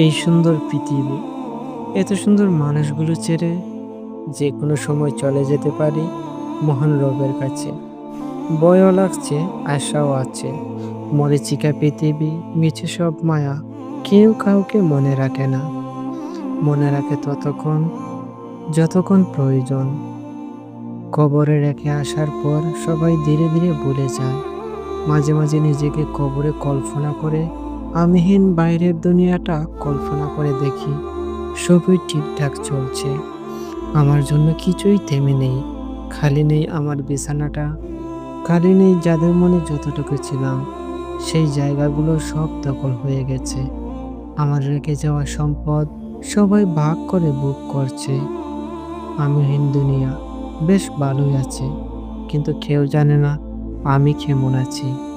এই সুন্দর পৃথিবী, এত সুন্দর মানুষগুলো ছেড়ে যে কোনো সময় চলে যেতে পারি মহান রবের কাছে। ভয়ও লাগছে, আশাও আছে। মরিচিকা পৃথিবী, মিছে সব মায়া, কেউ কাউকে মনে রাখে না। মনে রাখে ততক্ষণ, যতক্ষণ প্রয়োজন। কবরে রেখে আসার পর সবাই ধীরে ধীরে ভুলে যায়। মাঝে মাঝে নিজেকে কবরে কল্পনা করে আমিহীন বাইরের দুনিয়াটা কল্পনা করে দেখি, সবই ঠিকঠাক চলছে। আমার জন্য কিছুই থেমে নেই, খালি নেই আমার বিছানাটা, খালি নেই যাদের মনে যতটুকু ছিলাম, সেই জায়গাগুলো সব দখল হয়ে গেছে। আমার রেখে যাওয়া সম্পদ সবাই ভাগ করে বুক করছে। আমিহীন দুনিয়া বেশ ভালোই আছে, কিন্তু কেউ জানে না আমি কেমন আছি।